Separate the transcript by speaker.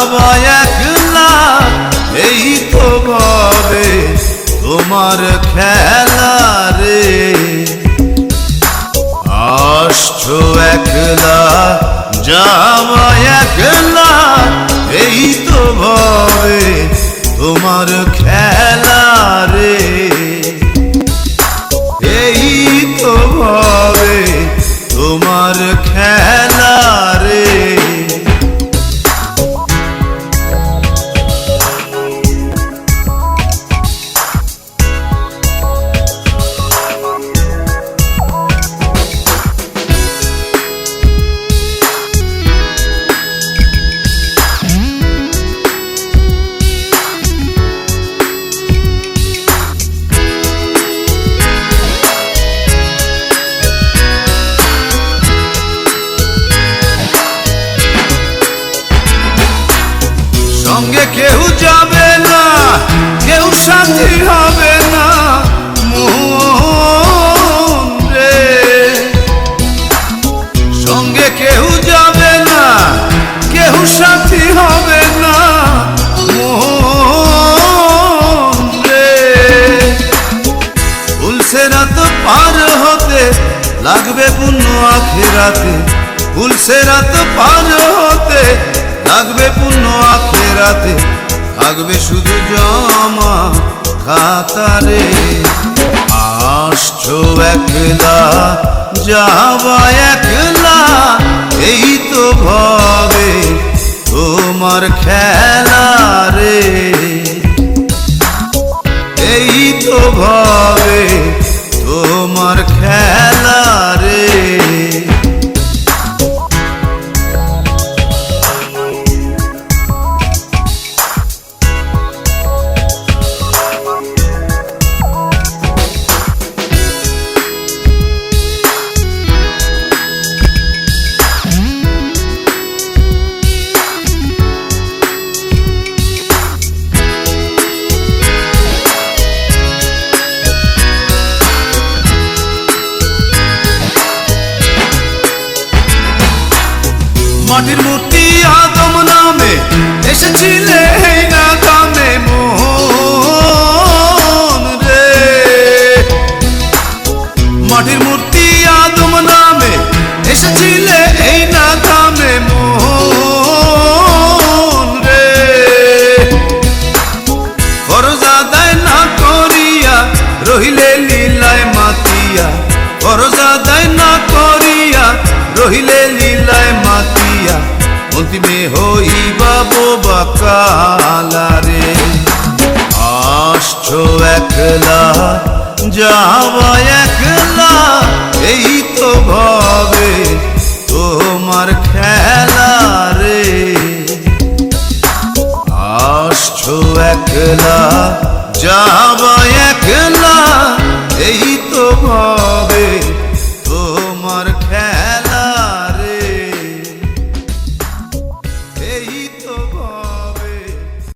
Speaker 1: যাব একলা এই তো তোমার খেলা। সঙ্গে কেউ যাবে না, কেউ সাথী হবে না। রে। সঙ্গে কেউ যাবে না, কেউ সাথী হবে না। রে। ফুলসেরা তো পার হতে, লাগবে পুণ্য আখেরাতে। ফুলসেরা তো পার হতে, লাগবে পুণ্য আখেরাতে থাকবে শুধু জমা খাতারে। আসছো একলা, যাবা একলা, এই তো ভবে তোমার খেলা রে। এই তো ভাবে তোমার খেলা মাটির মূর্তি আদম নামে এসেছিলে না কামে মন রে। মাটির মূর্তি আদম নামে এসেছিলে এই না অন্তিমে হইবা বোবা কালারে আসছো একলা যাওয়া একলা, এই তো ভাবে তোমার খেলা রে। আসছো একলা, যাবা একলা, এই তো ভাবে